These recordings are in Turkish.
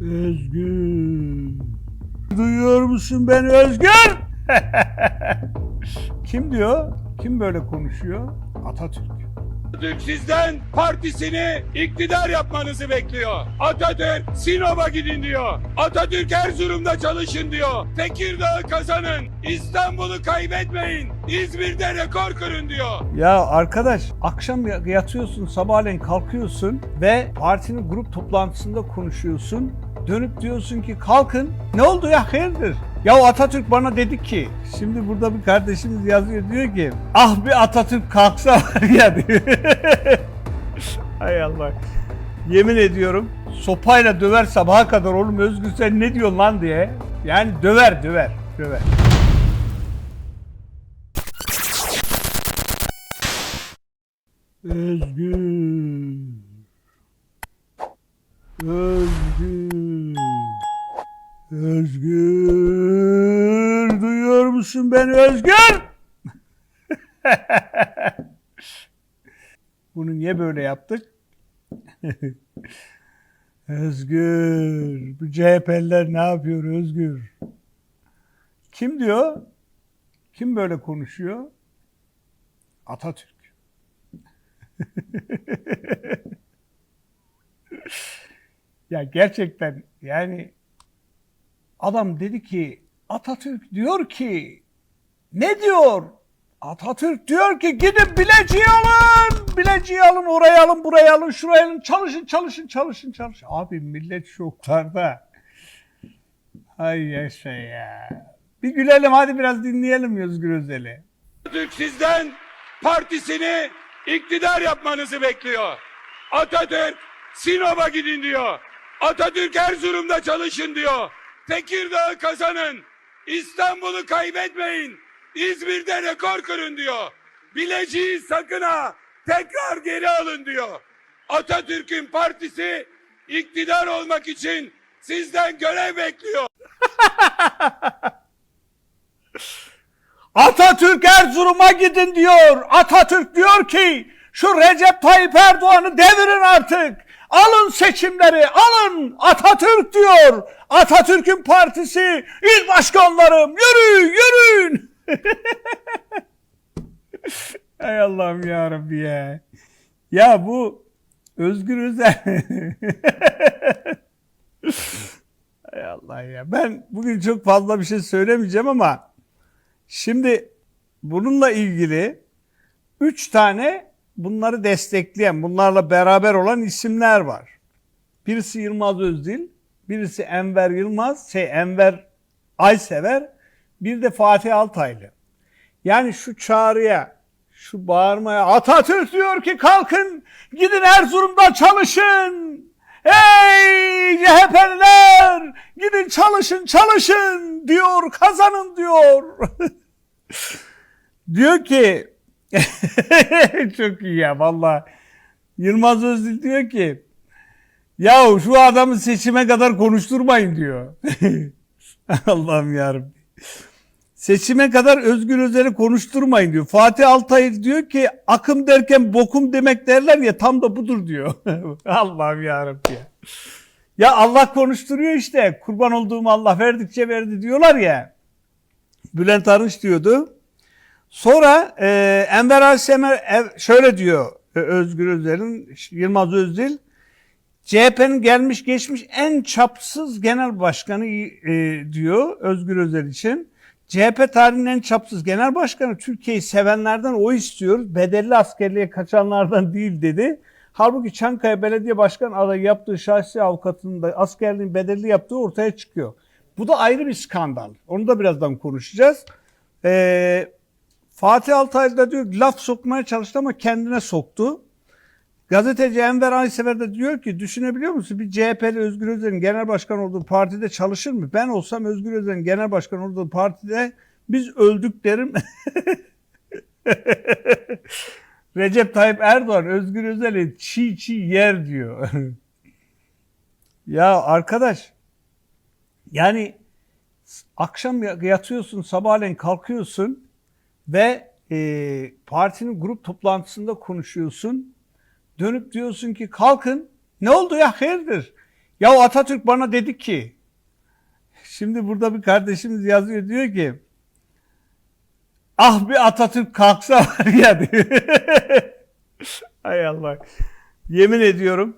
Özgür. Duyuyor musun ben Özgür? Kim diyor? Kim böyle konuşuyor? Atatürk. Atatürk sizden partisini iktidar yapmanızı bekliyor. Atatürk Sinop'a gidin diyor. Atatürk Erzurum'da çalışın diyor. Tekirdağ'ı kazanın. İstanbul'u kaybetmeyin. İzmir'de rekor kırın diyor. Ya arkadaş akşam yatıyorsun sabahleyin kalkıyorsun ve partinin grup toplantısında konuşuyorsun. Dönüp diyorsun ki kalkın ne oldu ya hayırdır? Ya Atatürk bana dedi ki şimdi burada bir kardeşimiz yazıyor diyor ki ah bir Atatürk kalksa var ya diyor. Hay Allah. Yemin ediyorum sopayla döver sabaha kadar oğlum Özgür sen ne diyorsun lan diye. Yani döver döver döver. Özgür. Özgür. Özgür. Duyuyor musun beni Özgür? Bunu niye böyle yaptık? Özgür. Bu CHP'liler ne yapıyor Özgür? Kim diyor? Kim böyle konuşuyor? Atatürk. ya gerçekten yani adam dedi ki Atatürk diyor ki ne diyor? Atatürk diyor ki gidin bileciği alın. Bileciği alın oraya alın buraya alın şuraya alın çalışın çalışın çalışın çalışın. Abi millet şoklarda. Ay yaşa ya. Bir gülelim hadi biraz dinleyelim Özgür Özel'i. Atatürk sizden partisini iktidar yapmanızı bekliyor. Atatürk Sinop'a gidin diyor. Atatürk Erzurum'da çalışın diyor. Tekirdağ'ı kazanın. İstanbul'u kaybetmeyin. İzmir'de rekor kırın diyor. Bileciği sakın ha tekrar geri alın diyor. Atatürk'ün partisi iktidar olmak için sizden görev bekliyor. Atatürk Erzurum'a gidin diyor. Atatürk diyor ki şu Recep Tayyip Erdoğan'ı devirin artık. Alın seçimleri alın Atatürk diyor. Atatürk'ün partisi il başkanlarım yürü yürüyün. Hay Allah'ım ya Rabbi ya. Ya bu Özgür Özel. Hay Allah ya. Ben bugün çok fazla bir şey söylemeyeceğim ama Şimdi bununla ilgili üç tane bunları destekleyen, bunlarla beraber olan isimler var. Birisi Yılmaz Özdil, birisi Enver Yılmaz, şey Enver Aysever, bir de Fatih Altaylı. Yani şu çağrıya, şu bağırmaya Atatürk diyor ki kalkın gidin Erzurum'da çalışın. Hey CHP'liler gidin çalışın çalışın diyor kazanın diyor. diyor ki çok iyi ya valla. Yılmaz Özdil diyor ki ya şu adamı seçime kadar konuşturmayın diyor. Allah'ım yarabbim. Seçime kadar Özgür Özel'i konuşturmayın diyor. Fatih Altaylı diyor ki akım derken bokum demek derler ya tam da budur diyor. Allah'ım yarabbim ya. Ya Allah konuşturuyor işte. Kurban olduğum Allah verdikçe verdi diyorlar ya. Bülent Arınç diyordu. Sonra e, Enver Alsemer şöyle diyor e, Özgür Özel'in, Yılmaz Özdil. CHP'nin gelmiş geçmiş en çapsız genel başkanı e, diyor Özgür Özel için. CHP tarihinin en çapsız genel başkanı Türkiye'yi sevenlerden o istiyoruz. Bedelli askerliğe kaçanlardan değil dedi. Halbuki Çankaya Belediye Başkan adayı yaptığı şahsi avukatının da askerliğin bedelli yaptığı ortaya çıkıyor. Bu da ayrı bir skandal. Onu da birazdan konuşacağız. Ee, Fatih Altaylı da diyor laf sokmaya çalıştı ama kendine soktu. Gazeteci Enver Aysever de diyor ki düşünebiliyor musun bir CHP'li Özgür Özel'in genel başkan olduğu partide çalışır mı? Ben olsam Özgür Özel'in genel başkan olduğu partide biz öldük derim. Recep Tayyip Erdoğan Özgür Özel'i çiğ çiğ yer diyor. ya arkadaş yani akşam yatıyorsun sabahleyin kalkıyorsun ve e, partinin grup toplantısında konuşuyorsun. Dönüp diyorsun ki kalkın ne oldu ya hayırdır? Ya Atatürk bana dedi ki şimdi burada bir kardeşimiz yazıyor diyor ki ah bir Atatürk kalksa var ya diyor. Hay Allah. Yemin ediyorum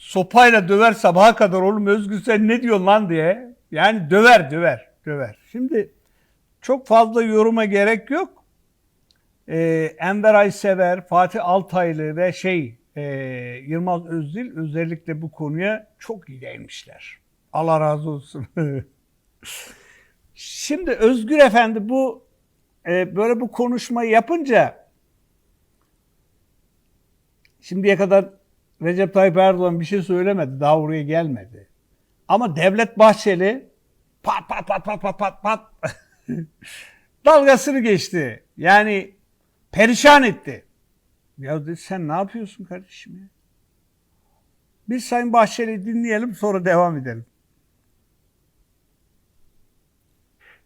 sopayla döver sabaha kadar oğlum Özgür sen ne diyorsun lan diye. Yani döver döver döver. Şimdi çok fazla yoruma gerek yok. Ee, Enver Aysever, Fatih Altaylı ve şey e, Yılmaz Özdil özellikle bu konuya çok iyi değinmişler. Allah razı olsun. Şimdi Özgür Efendi bu e, böyle bu konuşmayı yapınca şimdiye kadar Recep Tayyip Erdoğan bir şey söylemedi. Daha oraya gelmedi. Ama Devlet Bahçeli pat pat pat pat pat pat pat dalgasını geçti. Yani perişan etti. Ya dedi, sen ne yapıyorsun kardeşim ya? Biz Sayın Bahçeli'yi dinleyelim sonra devam edelim.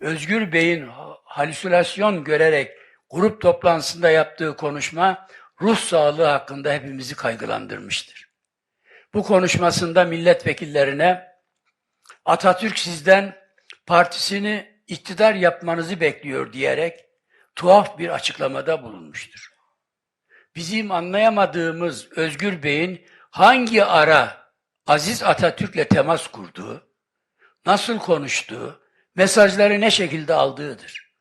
Özgür Bey'in halüsinasyon görerek grup toplantısında yaptığı konuşma ruh sağlığı hakkında hepimizi kaygılandırmıştır. Bu konuşmasında milletvekillerine Atatürk sizden partisini iktidar yapmanızı bekliyor diyerek tuhaf bir açıklamada bulunmuştur. Bizim anlayamadığımız Özgür Bey'in hangi ara Aziz Atatürk'le temas kurduğu, nasıl konuştuğu, mesajları ne şekilde aldığıdır.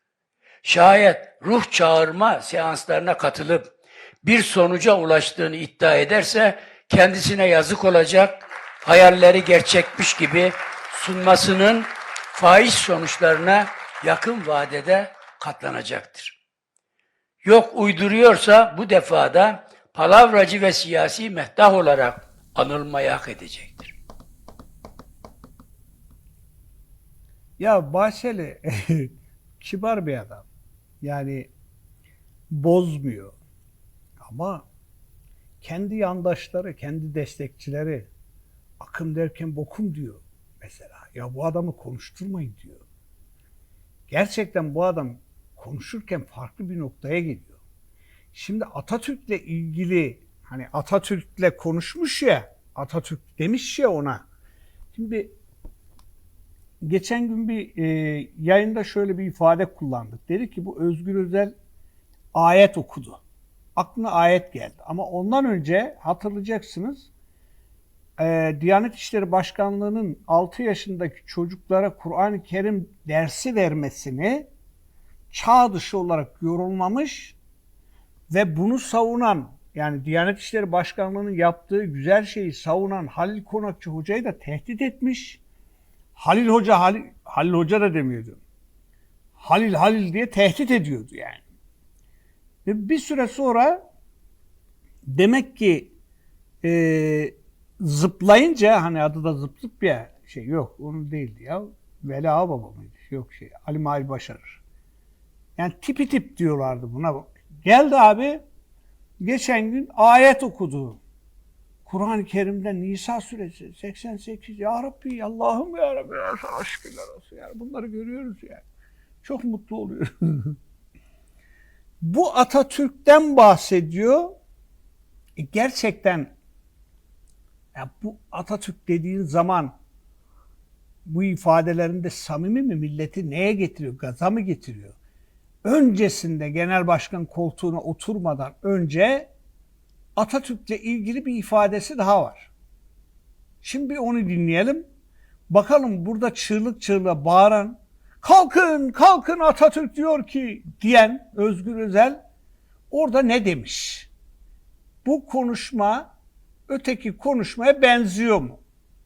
Şayet ruh çağırma seanslarına katılıp bir sonuca ulaştığını iddia ederse kendisine yazık olacak, hayalleri gerçekmiş gibi sunmasının faiz sonuçlarına yakın vadede katlanacaktır. Yok uyduruyorsa bu defada palavracı ve siyasi mehtah olarak anılmaya hak edecektir. Ya Bahçeli kibar bir adam. Yani bozmuyor. Ama kendi yandaşları, kendi destekçileri akım derken bokum diyor mesela. Ya bu adamı konuşturmayın diyor. Gerçekten bu adam konuşurken farklı bir noktaya geliyor. Şimdi Atatürk'le ilgili hani Atatürk'le konuşmuş ya, Atatürk demiş ya ona. Şimdi geçen gün bir e, yayında şöyle bir ifade kullandık. Dedi ki bu Özgür Özel ayet okudu. Aklına ayet geldi. Ama ondan önce hatırlayacaksınız e, Diyanet İşleri Başkanlığı'nın 6 yaşındaki çocuklara Kur'an-ı Kerim dersi vermesini çağ dışı olarak yorulmamış ve bunu savunan yani Diyanet İşleri Başkanlığı'nın yaptığı güzel şeyi savunan Halil Konakçı Hoca'yı da tehdit etmiş. Halil Hoca, Halil, Halil Hoca da demiyordu. Halil Halil diye tehdit ediyordu yani. Ve bir süre sonra demek ki e, zıplayınca hani adı da zıp zıp ya şey yok onun değildi ya. Veli Ağababa mıydı? Yok şey Ali Mahir Başarır. Yani tipi tip diyorlardı buna. Geldi abi geçen gün ayet okudu. Kur'an-ı Kerim'de Nisa suresi 88 Ya Rabbi Allah'ım ya Rabbi ya sana şükürler olsun. Yani bunları görüyoruz yani. Çok mutlu oluyoruz. Bu Atatürk'ten bahsediyor. E gerçekten ya bu Atatürk dediğin zaman bu ifadelerinde samimi mi milleti neye getiriyor? Gaza mı getiriyor? Öncesinde genel başkan koltuğuna oturmadan önce Atatürk'le ilgili bir ifadesi daha var. Şimdi onu dinleyelim. Bakalım burada çığlık çığlığa bağıran, kalkın kalkın Atatürk diyor ki diyen Özgür Özel orada ne demiş? Bu konuşma öteki konuşmaya benziyor mu?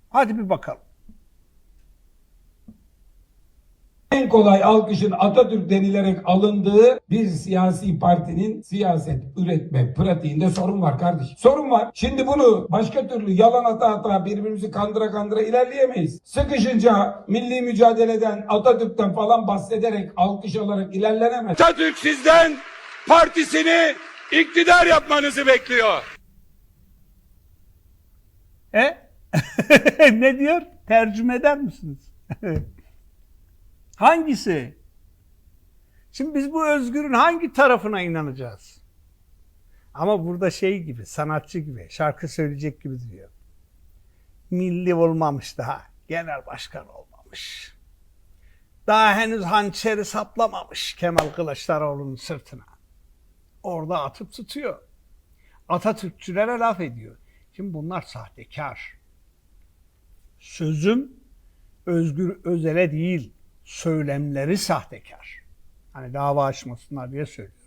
Hadi bir bakalım. en kolay alkışın Atatürk denilerek alındığı bir siyasi partinin siyaset üretme pratiğinde sorun var kardeşim. Sorun var. Şimdi bunu başka türlü yalan ata ata birbirimizi kandıra kandıra ilerleyemeyiz. Sıkışınca milli mücadeleden Atatürk'ten falan bahsederek alkış alarak ilerlenemez. Atatürk sizden partisini iktidar yapmanızı bekliyor. E? ne diyor? Tercüme eder misiniz? Hangisi? Şimdi biz bu özgürün hangi tarafına inanacağız? Ama burada şey gibi, sanatçı gibi, şarkı söyleyecek gibi diyor. milli olmamış daha. Genel başkan olmamış. Daha henüz hançeri saplamamış Kemal Kılıçdaroğlu'nun sırtına. Orada atıp tutuyor. Atatürkçülere laf ediyor. Şimdi bunlar sahtekar. Sözüm Özgür Özel'e değil, söylemleri sahtekar. Hani dava açmasınlar diye söylüyorum.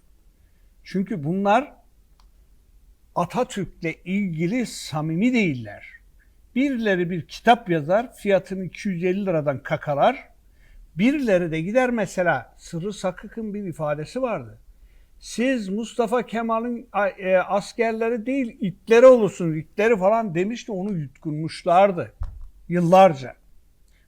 Çünkü bunlar Atatürk'le ilgili samimi değiller. Birileri bir kitap yazar, fiyatını 250 liradan kakalar. Birileri de gider mesela Sırrı Sakık'ın bir ifadesi vardı. Siz Mustafa Kemal'in e, askerleri değil itleri olursunuz, itleri falan demişti onu yutkunmuşlardı yıllarca.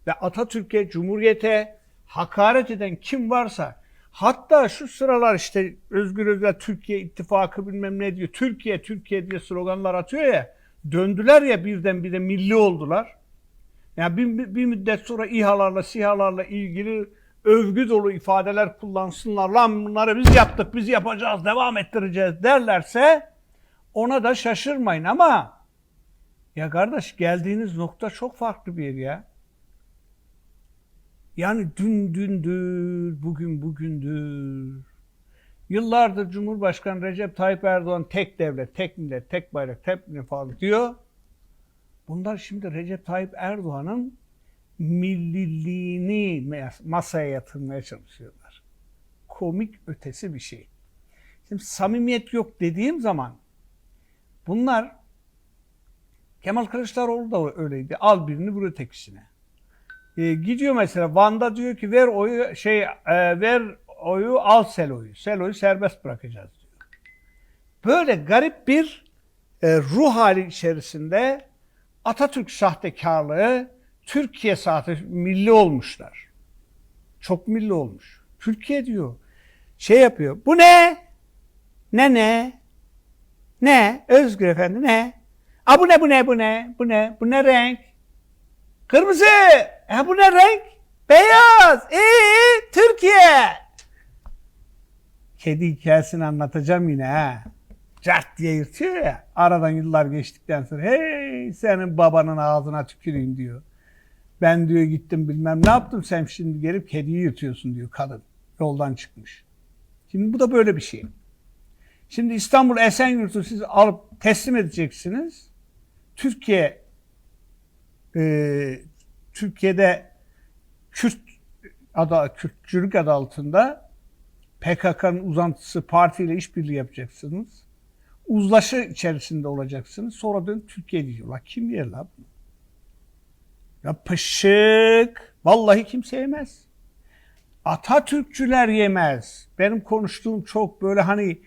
Ve Atatürk'e, Cumhuriyet'e hakaret eden kim varsa hatta şu sıralar işte Özgür Özel Türkiye ittifakı bilmem ne diyor. Türkiye, Türkiye diye sloganlar atıyor ya. Döndüler ya birden bir de milli oldular. Yani bir, bir müddet sonra İHA'larla, SİHA'larla ilgili övgü dolu ifadeler kullansınlar. Lan bunları biz yaptık, biz yapacağız, devam ettireceğiz derlerse ona da şaşırmayın ama ya kardeş geldiğiniz nokta çok farklı bir yer ya. Yani dün dündür, bugün bugündür. Yıllardır Cumhurbaşkanı Recep Tayyip Erdoğan tek devlet, tek millet, tek bayrak, tek falan diyor. Bunlar şimdi Recep Tayyip Erdoğan'ın milliliğini masaya yatırmaya çalışıyorlar. Komik ötesi bir şey. Şimdi samimiyet yok dediğim zaman bunlar Kemal Kılıçdaroğlu da öyleydi. Al birini vur ötekisine. E, gidiyor mesela Van'da diyor ki ver oyu şey e, ver oyu al Selo'yu. Selo'yu serbest bırakacağız diyor. Böyle garip bir e, ruh hali içerisinde Atatürk sahtekarlığı, Türkiye sahte milli olmuşlar. Çok milli olmuş. Türkiye diyor. Şey yapıyor. Bu ne? Ne ne? Ne? Özgür Efendi ne? A bu ne bu ne bu ne? Bu ne? Bu ne renk? Kırmızı. Ha bu ne renk? Beyaz. İyi. Türkiye. Kedi hikayesini anlatacağım yine ha. Cart diye yırtıyor ya. Aradan yıllar geçtikten sonra hey senin babanın ağzına tüküreyim diyor. Ben diyor gittim bilmem ne yaptım sen şimdi gelip kediyi yırtıyorsun diyor kadın. Yoldan çıkmış. Şimdi bu da böyle bir şey. Şimdi İstanbul Esenyurt'u siz alıp teslim edeceksiniz. Türkiye e, Türkiye'de Kürt adı, Kürtçülük adı altında PKK'nın uzantısı partiyle işbirliği yapacaksınız. Uzlaşı içerisinde olacaksınız. Sonra dön Türkiye diyorlar. Kim yer la bunu? Ya pışık. Vallahi kimse yemez. Atatürkçüler yemez. Benim konuştuğum çok böyle hani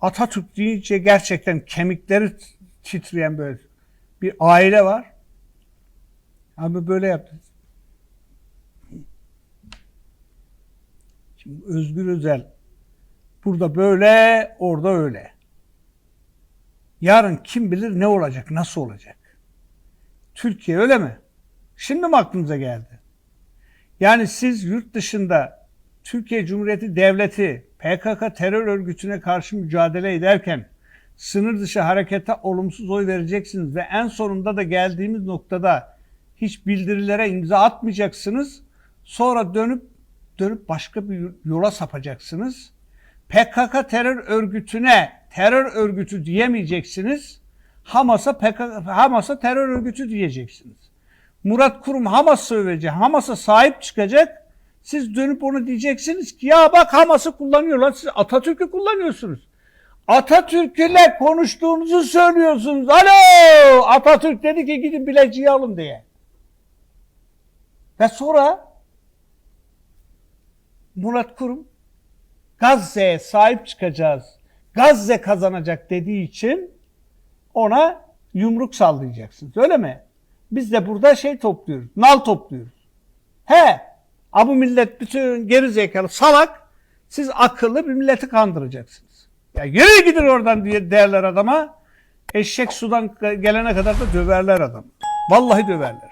Atatürk deyince gerçekten kemikleri titreyen böyle bir aile var. Abi böyle yaptı. Şimdi Özgür Özel burada böyle, orada öyle. Yarın kim bilir ne olacak, nasıl olacak? Türkiye öyle mi? Şimdi mi aklınıza geldi? Yani siz yurt dışında Türkiye Cumhuriyeti Devleti PKK terör örgütüne karşı mücadele ederken sınır dışı harekete olumsuz oy vereceksiniz ve en sonunda da geldiğimiz noktada hiç bildirilere imza atmayacaksınız. Sonra dönüp dönüp başka bir yola sapacaksınız. PKK terör örgütüne terör örgütü diyemeyeceksiniz. Hamas'a PKK Hamas'a terör örgütü diyeceksiniz. Murat Kurum Hamas'ı övecek. Hamas'a sahip çıkacak. Siz dönüp onu diyeceksiniz ki ya bak Hamas'ı kullanıyorlar. Siz Atatürk'ü kullanıyorsunuz. Atatürk'le konuştuğunuzu söylüyorsunuz. Alo! Atatürk dedi ki gidin bileciği alın diye. Ve sonra Murat Kurum Gazze'ye sahip çıkacağız. Gazze kazanacak dediği için ona yumruk sallayacaksınız. Öyle mi? Biz de burada şey topluyoruz. Nal topluyoruz. He! Abu millet bütün geri zekalı salak siz akıllı bir milleti kandıracaksınız. Ya yürü gidin oradan diye derler adama. Eşek sudan gelene kadar da döverler adam. Vallahi döverler.